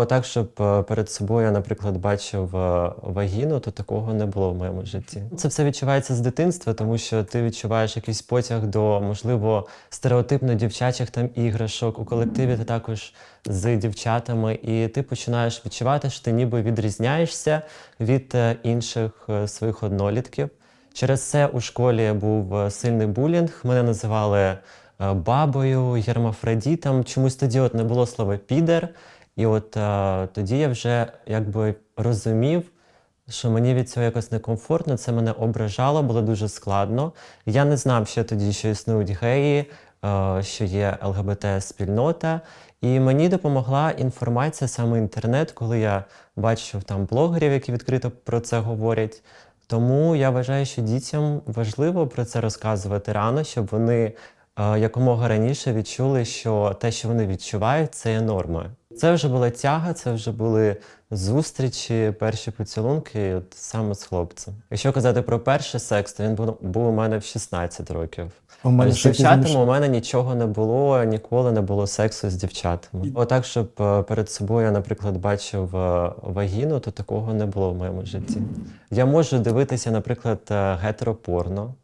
Отак, щоб е, перед собою я, наприклад, бачив е, вагіну, то такого не було в моєму житті. Це все відчувається з дитинства, тому що ти відчуваєш якийсь потяг до, можливо, стереотипно дівчачих там іграшок. У колективі ти також з дівчатами, і ти починаєш відчувати, що ти ніби відрізняєшся від е, інших своїх однолітків. Через це у школі був сильний булінг. Мене називали бабою, гермафродітом. Чомусь тоді от не було слова підер. І от е, тоді я вже якби розумів, що мені від цього якось некомфортно, це мене ображало, було дуже складно. Я не знав ще тоді, що існують геї, е, що є ЛГБТ-спільнота. І мені допомогла інформація, саме інтернет, коли я бачив там блогерів, які відкрито про це говорять. Тому я вважаю, що дітям важливо про це розказувати рано, щоб вони якомога раніше відчули, що те, що вони відчувають, це є нормою. Це вже була тяга, це вже були зустрічі, перші поцілунки, от саме з хлопцем. Якщо казати про перший секс, то він був, був у мене в 16 років. У мене з дівчатами у мене нічого не було, ніколи не було сексу з дівчатами. Отак, щоб е, перед собою я, наприклад, бачив е, вагіну, то такого не було в моєму житті. Я можу дивитися, наприклад, е, гетеропорно.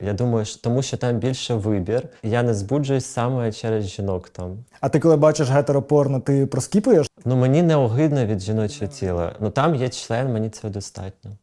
Я думаю, що- тому що там більше вибір. Я не збуджуюсь саме через жінок там. А ти коли бачиш гетеропорно, ти проскіпуєш? Ну мені не огидно від жіночого тіла. Ну там є член, мені цього достатньо.